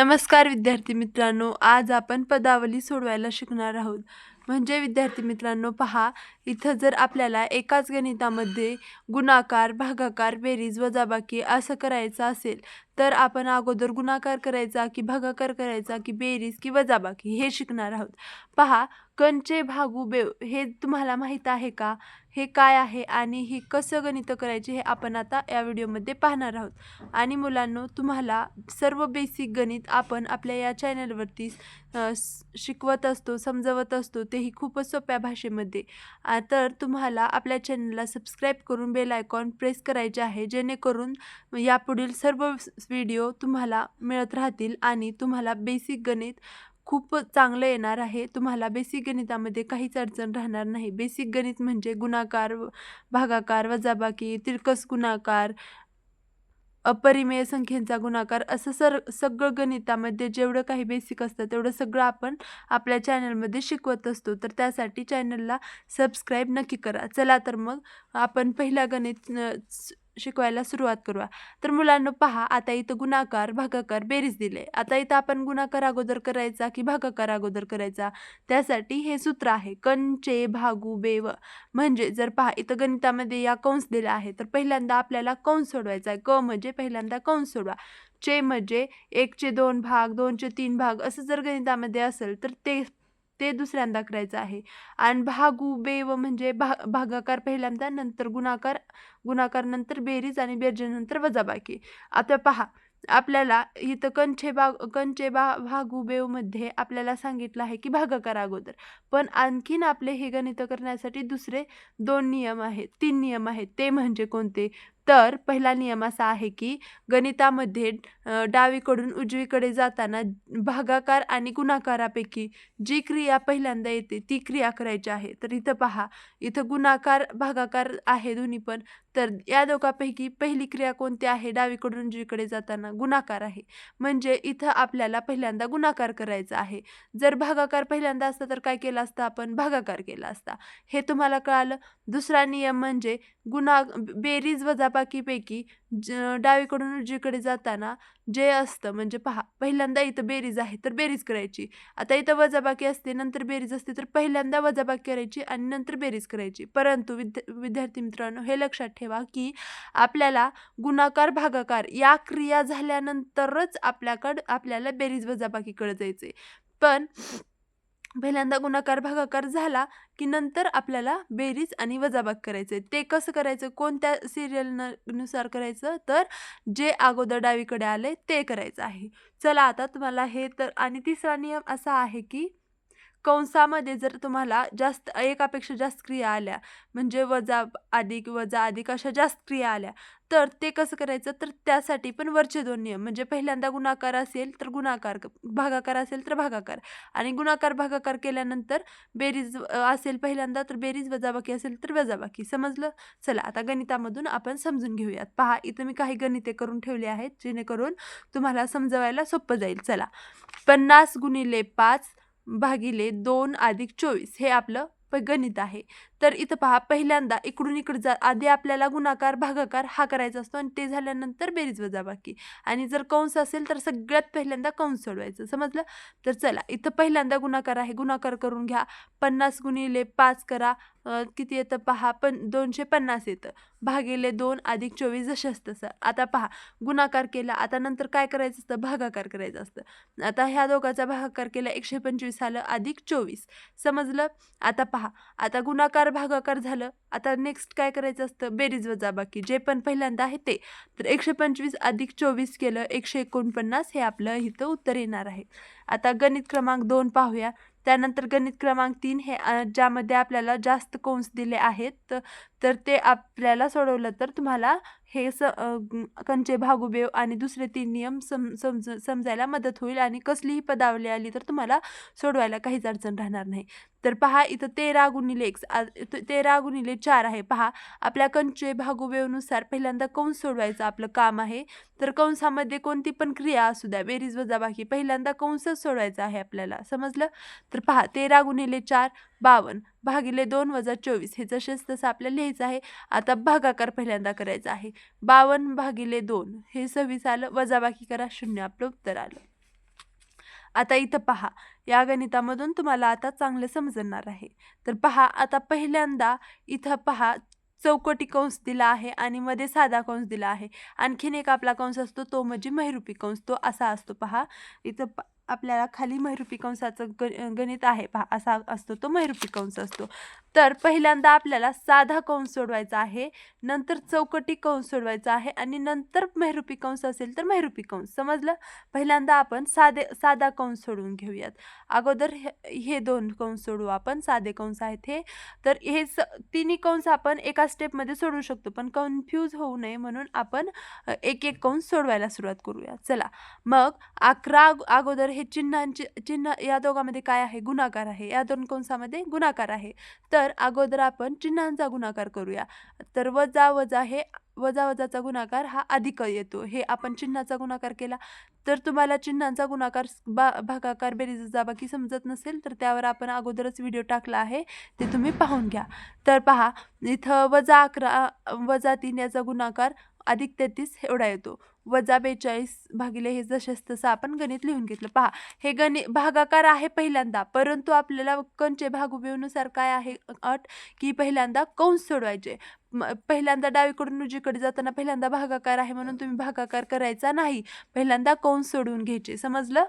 नमस्कार विद्यार्थी मित्रांनो आज आपण पदावली सोडवायला शिकणार आहोत. म्हणजे विद्यार्थी मित्रांनो पहा इथं जर आपल्याला एकाच गणितामध्ये गुणाकार भागाकार बेरीज वजाबाकी असं करायचं असेल तर आपण अगोदर गुणाकार करायचा की भागाकार करायचा की बेरीज की वजाबाकी हे शिकणार आहोत. पहा कणचे भागू बेव हे तुम्हाला माहीत आहे का? हे काय आहे आणि हे कसं गणितं करायचे हे आपण आता या व्हिडिओमध्ये पाहणार आहोत. आणि मुलांनो तुम्हाला सर्व बेसिक गणित आपण आपल्या या चॅनलवरती शिकवत असतो समजवत असतो तेही खूपच सोप्या भाषेमध्ये. आ, तर तुम्हाला आपल्या चॅनलला सबस्क्राईब करून बेल आयकॉन प्रेस करायचे आहे जेणेकरून यापुढील सर्व व्हिडिओ तुम्हाला मिळत राहतील आणि तुम्हाला बेसिक गणित खूप चांगलं येणार आहे. तुम्हाला बेसिक गणितामध्ये काहीच अडचण राहणार नाही. बेसिक गणित म्हणजे गुणाकार भागाकार वजाबाकी तिरकस गुणाकार अपरिमेय संख्येचा गुणाकार असं सर सगळं गणितामध्ये जेवढं काही बेसिक असतं तेवढं सगळं आपण आपल्या चॅनलमध्ये शिकवत असतो. तर त्यासाठी चॅनलला सबस्क्राईब नक्की करा. चला तर मग आपण पहिला गणित शिकवायला सुरुवात करूया. तर मुलांना पहा आता इथं गुणाकार भागाकार बेरीज दिले. आता इथं आपण गुणाकार अगोदर करायचा की भागाकार अगोदर करायचा? त्यासाठी हे सूत्र आहे कंचे भागू बेव म्हणजे जर पहा इथं गणितामध्ये या कंस दिला आहे तर पहिल्यांदा आपल्याला कंस सोडवायचा आहे. क म्हणजे पहिल्यांदा कंस सोडवा. चे म्हणजे एकचे दोन भाग दोनचे तीन भाग असं जर गणितामध्ये असेल तर ते ते दुसऱ्यांदा करायचं आहे. आणि भागू बेव म्हणजे भा भागाकार पहिल्यांदा नंतर गुणाकार गुणाकार नंतर बेरीज आणि बेरजेनंतर वजाबाकी. आता पहा आपल्याला इथं कंचे भाग कंचे बा भागू बेवमध्ये आपल्याला सांगितलं आहे की भागाकार अगोदर. पण आणखीन आपले हे गणित करण्यासाठी दुसरे दोन नियम आहेत तीन नियम आहेत. ते म्हणजे कोणते? तर पहिला नियम असा आहे की गणितामध्ये डावीकडून उजवीकडे जाताना भागाकार आणि गुणाकारापैकी जी क्रिया पहिल्यांदा येते ती क्रिया करायची आहे. तर इथं पहा इथं गुणाकार भागाकार आहे दोन्ही पण. तर या दोघांपैकी पहिली क्रिया कोणती आहे? डावीकडून उजवीकडे जाताना गुणाकार आहे. म्हणजे इथं आपल्याला पहिल्यांदा गुणाकार करायचा आहे. जर भागाकार पहिल्यांदा असता तर काय केलं असतं आपण? भागाकार केला असता. हे तुम्हाला कळालं? दुसरा नियम म्हणजे गुणा बेरीज वजाबाकीपैकी ज डावीकडून उजवीकडे जाताना जे असतं म्हणजे पहा पहिल्यांदा इथं बेरीज आहे तर बेरीज करायची. आता इथं वजाबाकी असते नंतर बेरीज असते तर पहिल्यांदा वजाबाकी करायची आणि नंतर बेरीज करायची. परंतु विद्या विद्यार्थी मित्रांनो हे लक्षात ठेवा की आपल्याला गुणाकार भागाकार या क्रिया झाल्यानंतरच आपल्याकडं आपल्याला बेरीज वजाबाकीकडे आहे पण पहिल्यांदा गुणाकार भागाकार झाला की नंतर आपल्याला बेरीज आणि वजाबाग करायचं आहे ते कसं करायचं? कोणत्या सिरियलनुसार करायचं? तर जे अगोदर डावीकडे आले ते करायचं आहे. चला आता तुम्हाला हे तर आणि तिसरा नियम असा आहे की कंसामध्ये जर तुम्हाला जास्त एकापेक्षा जास्त क्रिया आल्या म्हणजे वजा अधिक वजा अधिक अशा जास्त क्रिया आल्या तर ते कसं करायचं? तर त्यासाठी पण वरचे दोन नियम म्हणजे पहिल्यांदा गुणाकार असेल तर गुणाकार भागाकार असेल तर भागाकार आणि गुणाकार भागाकार केल्यानंतर बेरीज असेल पहिल्यांदा तर बेरीज वजाबाकी असेल तर वजाबाकी. समजलं? चला आता गणितामधून आपण समजून घेऊयात. पहा इथं मी काही गणिते करून ठेवली आहेत जेणेकरून तुम्हाला समजवायला सोपं जाईल. चला पन्नास गुणिले पाच भागिले दोन अधिक चोवीस हे आपलं गणित आहे. तर इथं पहा पहिल्यांदा इकडून इकडे जा आधी आपल्याला गुणाकार भागाकार हा करायचा असतो आणि ते झाल्यानंतर बेरीज वजाबाकी आणि जर कंस असेल तर सगळ्यात पहिल्यांदा कंस सोडवायचं समजलं? तर चला इथं पहिल्यांदा गुणाकार आहे गुणाकार करून घ्या. पन्नास गुणिले पाच करा किती येतं पहा पण दोनशे पन्नास येतं. भागिले दोन अधिक चोवीस जसं तसं आता पहा गुणाकार केला आता नंतर काय करायचं असतं? भागाकार करायचं असतं. आता ह्या दोघाचा भागाकार केला एकशे पंचवीस आलं अधिक चोवीस. समजलं? आता पहा आता गुणाकार भागाकार झालं आता नेक्स्ट काय करायचं असतं? बेरीज वजाबाकी जे पण पहिल्यांदा आहे ते. तर एकशे पंचवीस अधिक चोवीस केलं एकशे एकोणपन्नास हे आपलं इथं उत्तर येणार आहे. आता गणित क्रमांक दोन पाहूया. त्यानंतर गणित क्रमांक तीन हे ज्यामध्ये आपल्याला जास्त कोन्स दिले आहेत तर ते आपल्याला सोडवलं तर तुम्हाला हे स कंचे भागुबेव आणि दुसरे तीन नियम सम समज समजायला मदत होईल आणि कसलीही पदावली आली तर तुम्हाला सोडवायला काहीच अडचण राहणार नाही. तर पहा इथं तेरा गुणिले एक तेरा गुणिले चार आहे. पहा आपल्या कंचे भागुबेवनुसार पहिल्यांदा कंस सोडवायचं आपलं काम आहे. तर कंसामध्ये कोणती पण क्रिया असू द्या बेरीज वजाबाकी पहिल्यांदा कंसच सोडवायचा आहे आपल्याला. समजलं? तर पहा तेरा गुणिले चार बावन्न भागिले दोन वजा चोवीस हे जसेच तसं आपल्याला लिहायचं आहे. आता भागाकार पहिल्यांदा करायचा आहे. बावन्न भागिले दोन हे सव्वीस आलं. वजाबाकी करा. शून्य आपलं उत्तर आलं. आता इथं पहा. या गणितामधून तुम्हाला आता चांगलं समजणार आहे. तर पहा आता पहिल्यांदा इथं पहा चौकटी कंस दिला आहे आणि मध्ये साधा कंस दिला आहे. आणखीन एक आपला कंस असतो तो म्हणजे महिरूपी कंस. तो असा असतो पहा. इथं प- आपल्याला खाली महिरूपी कंसाचं ग गणित आहे पहा असा असतो तो महिरूपी कंस असतो. तर पहिल्यांदा आपल्याला साधा कंस सोडवायचा आहे नंतर चौकटी कंस सोडवायचा आहे आणि नंतर महिरूपी कंस असेल तर महिरूपी कंस. समजलं? पहिल्यांदा आपण साधे साधा कंस सोडवून घेऊयात. अगोदर हे हे दोन कंस सोडवू आपण साधे कंस आहेत हे. तर हे स तिन्ही कंस आपण एका स्टेपमध्ये सोडवू शकतो पण कन्फ्यूज होऊ नये म्हणून आपण एक एक कंस सोडवायला सुरुवात करूया. चला. मग अकरा अगोदर हे चिन्हांचे चिन्ह या दोघांमध्ये काय आहे? गुणाकार आहे. या दोन कंसामध्ये गुणाकार आहे. तर अगोदर आपण चिन्हांचा गुणाकार करूया. तर वजा वजा हे वजा वजाचा गुणाकार हा अधिक येतो. हे आपण चिन्हाचा गुणाकार केला. तर तुम्हाला चिन्हांचा गुणाकार बा भागाकार बेरीज बाकी समजत नसेल तर त्यावर आपण अगोदरच व्हिडिओ टाकला आहे. ते तुम्ही पाहून घ्या. तर पहा इथं वजा अकरा वजा तीन याचा गुणाकार अधिक तेहतीस एवढा येतो. वजा बेचाळीस भागिले हे जसेच तसं आपण गणित लिहून घेतलं. पहा हे गणित भागाकार आहे पहिल्यांदा परंतु आपल्याला कंचे भागुबेनुसार काय आहे अट की पहिल्यांदा कंस सोडवायचे. पहिल्यांदा डावीकडून उजीकडे जाताना पहिल्यांदा भागाकार आहे म्हणून तुम्ही भागाकार करायचा नाही. पहिल्यांदा कंस सोडवून घ्यायचे. समजलं?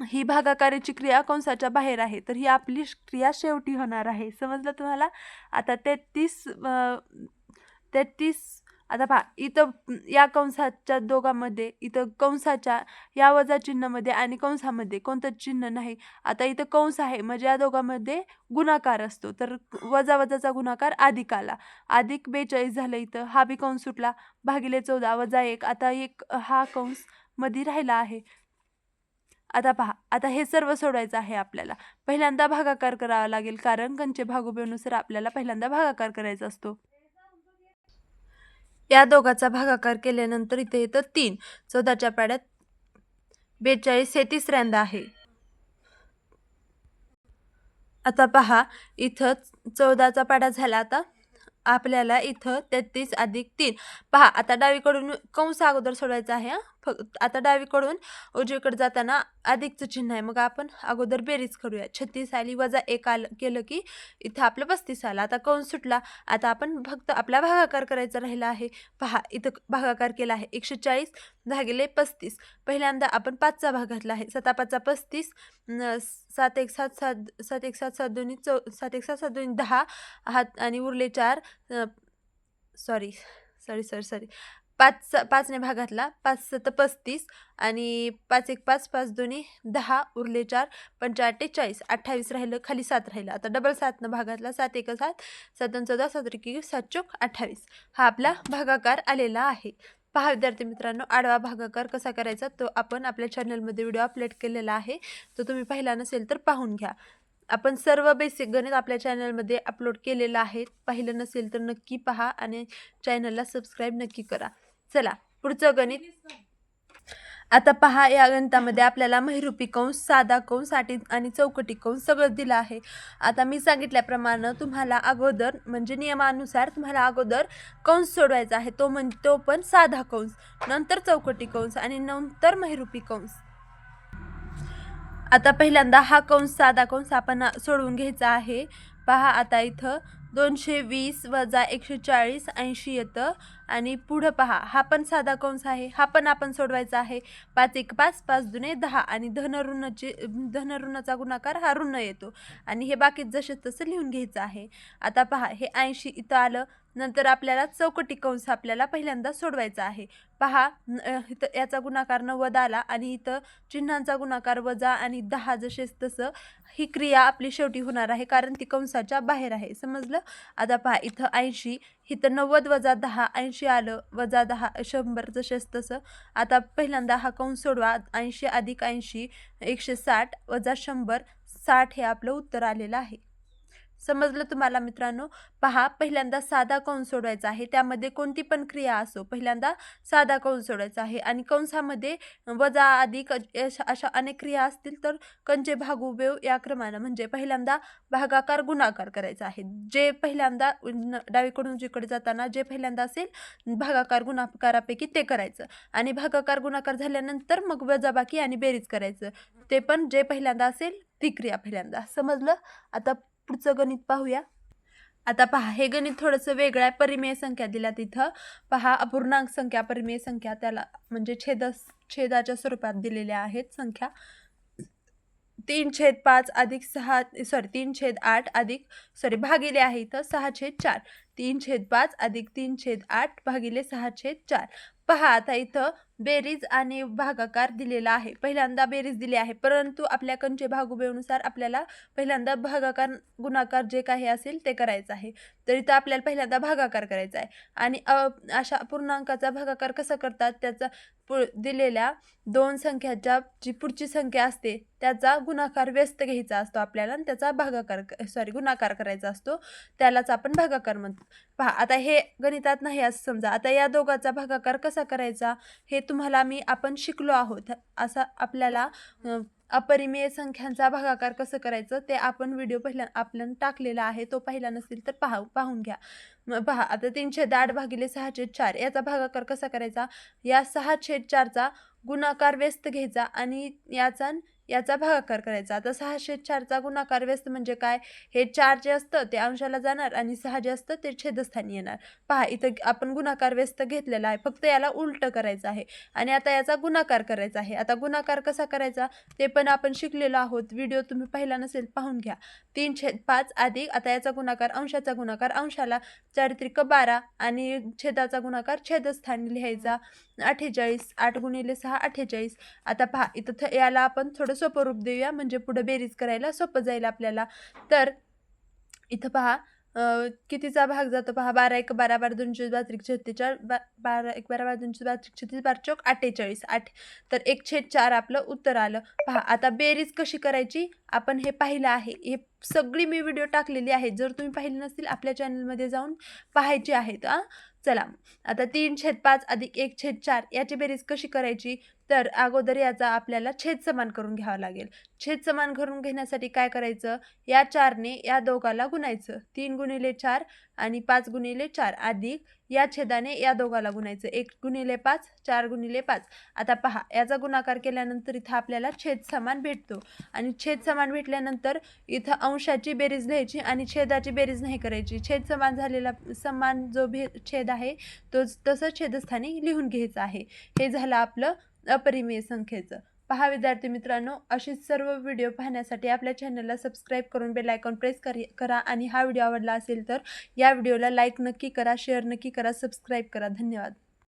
ही भागाकाराची क्रिया कंसाच्या बाहेर आहे तर ही आपली क्रिया शेवटी होणार आहे. समजलं तुम्हाला? आता तेहतीस तेहतीस आता पहा इथं या कंसाच्या दोघांमध्ये इथं कंसाच्या या वजा चिन्हामध्ये आणि कंसामध्ये कोणतं चिन्ह नाही. आता इथं कंस आहे म्हणजे या दोघांमध्ये गुणाकार असतो. तर वजा वजाचा गुणाकार अधिक आला अधिक बेचाळीस झालं इथं हा बी कंस सुटला. भागिले चौदा वजा एक. आता एक हा कंसमध्ये राहिला आहे. आता पहा आता हे सर्व सोडायचं आहे आपल्याला. पहिल्यांदा भागाकार करावा लागेल कारण कंचे भागोबेनुसार आपल्याला पहिल्यांदा भागाकार करायचा असतो. या दोघाचा भागाकार केल्यानंतर इथे येतं तीन. चौदाच्या पाड्यात बेचाळीस हे तिसऱ्यांदा आहे. आता पहा इथं चौदाचा पाडा झाला आता. आपल्याला इथं तेहतीस अधिक तीन. पहा आता डावीकडून कंस अगोदर सोडवायचा आहे फक्त आता डावीकडून उजवीकडे जाताना अधिकचं चिन्ह आहे. मग आपण अगोदर बेरीज करूया. छत्तीस आली वजा एक आलं केलं की इथं आपलं पस्तीस आलं. आता कंस सुटला? आता आपण फक्त आपला भागाकार करायचा राहिला आहे. पहा इथं भागाकार केला आहे. एकशे चाळीस भागिले पस्तीस. पहिल्यांदा आपण पाचचा भाग घातला आहे. सता पाचचा पस्तीस सात एक सात सात सात एक सात सात दोन्ही चौ सात एक सात सात दोन्ही दहा हात आणि उरले चार सॉरी सॉरी सॉरी सॉरी पाच पाचने भागातला पाच सत पस्तीस आणि पाच एक पाच पाच दोन्ही दहा उरले चार पंचाटे चाळीस अठ्ठावीस राहिलं खाली सात राहिलं. आता डबल सातनं भागातला सात एक सात सातन चौदा सात एक सात चोक अठ्ठावीस. हा आपला भागाकार आलेला आहे. पहा विद्यार्थी मित्रांनो आडवा भागाकार कसा करायचा तो आपण आपल्या चॅनलमध्ये व्हिडिओ अपलोड केलेला आहे. तो तुम्ही पाहिला नसेल तर पाहून घ्या. आपण सर्व बेसिक गणित आपल्या चॅनलमध्ये अपलोड केलेलं आहे. पाहिलं नसेल तर नक्की पहा आणि चॅनलला सबस्क्राईब नक्की करा. चला पुढचं गणित. आता पहा या गणितामध्ये आपल्याला महिरूपी कंस साधा कंस आटी आणि चौकटी कंस सगळं दिलं आहे. आता मी सांगितल्याप्रमाणे तुम्हाला अगोदर म्हणजे नियमानुसार तुम्हाला अगोदर कंस सोडवायचा आहे. तो म्हणजे तो पण साधा कंस नंतर चौकटी कंस आणि नंतर महिरूपी कंस. आता पहिल्यांदा हा कंस साधा कंस आपण सोडवून घ्यायचा आहे. पहा आता इथं दोनशे वीस वजा एकशे चाळीस ऐंशी येतं. आणि पुढं पहा हा पण साधा कंस आहे हा पण आपण सोडवायचा आहे. पाच एक पाच पाच दुने दहा. आणि धनऋणाचे धनऋणाचा गुणाकार हा ऋण येतो. आणि हे बाकी जसे तसं लिहून घ्यायचं आहे. आता पहा हे ऐंशी इथं आलं. नंतर आपल्याला चौकटी कंस आपल्याला पहिल्यांदा सोडवायचा आहे. पहा न- इथं याचा गुणाकार नव्वद आला आणि इथं चिन्हांचा गुणाकार वजा आणि दहा जसेच तसं ही क्रिया आपली शेवटी होणार आहे कारण ती कंसाच्या बाहेर आहे. समजलं? आता पहा इथं ऐंशी इथं नव्वद वजा दहा ऐंशी आलं वजा दहा शंभर जसेच तसं. आता पहिल्यांदा हा कंस सोडवा ऐंशी अधिक ऐंशी एकशे साठ वजा शंभर साठ हे आपलं उत्तर आलेलं आहे. समजलं तुम्हाला मित्रांनो? पहा पहिल्यांदा साधा कंस सोडवायचा आहे? त्यामध्ये कोणती पण क्रिया असो पहिल्यांदा साधा कंस सोडवायचा आहे? आणि कंसामध्ये वजा अधिक अशा अशा अनेक क्रिया असतील तर कंचे भागुबेव या क्रमानं. म्हणजे पहिल्यांदा भागाकार गुणाकार करायचा आहे. जे पहिल्यांदा डावीकडून उजवीकडे जाताना जे पहिल्यांदा असेल भागाकार गुणाकारापैकी ते करायचं. आणि भागाकार गुणाकार झाल्यानंतर मग वजाबाकी आणि बेरीज करायचं. ते पण जे पहिल्यांदा असेल ती क्रिया पहिल्यांदा. समजलं? आता पुढचं गणित पाहूया. आता पहा हे गणित थोडंसं वेगळं आहे. परिमेय संख्या दिल्या तिथं पहा अपूर्णांक संख्या परिमेय संख्या त्याला म्हणजे छेद छेदाच्या स्वरूपात दिलेल्या आहेत संख्या. तीन छेद पाच अधिक सहा सॉरी तीन छेद आठ अधिक सॉरी भागिले आहे इथं सहा छेद चार. तीन छेद पाच अधिक तीन छेद आठ भागिले सहा छेद चार. पहा आता इथं बेरीज आणि भागाकार दिलेला आहे. पहिल्यांदा बेरीज दिली आहे. परंतु आपल्या कंचे भागुबेनुसार आपल्याला पहिल्यांदा भागाकार गुणाकार जे काही असेल ते करायचं आहे. तर इथं आपल्याला पहिल्यांदा भागाकार करायचा आहे. आणि अशा पूर्णांकाचा भागाकार कसा करतात? त्याचा पु दिलेल्या दोन संख्याच्या जी पुढची संख्या असते त्याचा गुणाकार व्यस्त घ्यायचा असतो आपल्याला आणि त्याचा भागाकार सॉरी गुणाकार करायचा असतो. त्यालाच आपण भागाकार म्हणतो पहा आता हे गणितात नाही असं समजा. आता या दोघाचा भागाकार कसा करायचा? हे तुम्हाला मी आपण शिकलो आहोत. असा आपल्याला अपरिमेय संख्यांचा भागाकार कसं करायचं ते आपण व्हिडिओ पहिल्या आपल्याला टाकलेला आहे तो पाहिला नसेल तर पाहा पाहून घ्या. मग पहा आता तीनशे दाट भागिले सहा छेद चार याचा भागाकार कसा करायचा? या सहा छेद चारचा गुणाकार व्यस्त घ्यायचा आणि याचा याचा भागाकार करायचा. आता सहाशे चारचा गुणाकार व्यस्त म्हणजे काय? हे चार जे असतं ते अंशाला जाणार आणि सहा जे असतं ते छेदस्थानी येणार. पहा इथं आपण गुणाकार व्यस्त घेतलेला आहे. फक्त याला उलटं करायचं आहे. आणि आता याचा गुणाकार करायचा आहे. आता गुणाकार कसा करायचा? ते पण आपण शिकलेलो आहोत. व्हिडिओ तुम्ही पाहिला नसेल पाहून घ्या. तीन छेद पाच अधिक आता याचा गुणाकार अंशाचा गुणाकार अंशाला चारित्रिक बारा आणि छेदाचा गुणाकार छेदस्थानी लिहायचा. अठ्ठेचाळीस आठ गुणिले सहा अठ्ठेचाळीस. आता पहा इथं याला आपण थोडं सोपं रूप देऊया. म्हणजे पुढं बेरीज करायला सोपं जाईल आपल्याला. तर इथं पहा कितीचा भाग जातो पहा? बारा एक बारा बारा दोनशे बात्रिक छत्तीचार बा बारा एक बारा बारा दोनशे बात्रिक छत्तीस बारा चौक अठ्ठेचाळीस आठ. तर एक छेद चार आपलं उत्तर आलं. पहा आता बेरीज कशी करायची? आपण हे पाहिलं आहे. हे सगळी मी व्हिडिओ टाकलेली आहे जर तुम्ही पाहिली नसतील आपल्या चॅनलमध्ये जाऊन पाहायची आहेत आ चला आता तीन छेद पाच अधिक एक छेद चार याची बेरीज कशी करायची? तर अगोदर याचा आपल्याला छेद समान करून घ्यावा लागेल. छेद समान करून घेण्यासाठी काय करायचं? या चारने या दोघाला गुणायचं. तीन गुणिले चार आणि पाच गुणिले चार अधिक या छेदाने या दोघाला गुणायचं. एक गुणिले पाच चार गुणिले पाच. आता पहा याचा गुणाकार केल्यानंतर इथं आपल्याला छेद समान भेटतो. आणि छेद समान भेटल्यानंतर इथं अंशाची बेरीज लिहायची आणि छेदाची बेरीज नाही करायची. छेद समान झालेला समान जो भे छेद आहे तो तसं छेदस्थानी लिहून घ्यायचं आहे. हे झालं आपलं अपरिमेय संख्येचं. पहा विद्यार्थी मित्रांनो अशीच सर्व व्हिडिओ पाहण्यासाठी आपल्या चॅनलला सबस्क्राईब करून बेल आयकॉन प्रेस करी करा आणि हा व्हिडिओ आवडला असेल तर या व्हिडिओला लाईक नक्की करा शेअर नक्की करा सबस्क्राईब करा. धन्यवाद.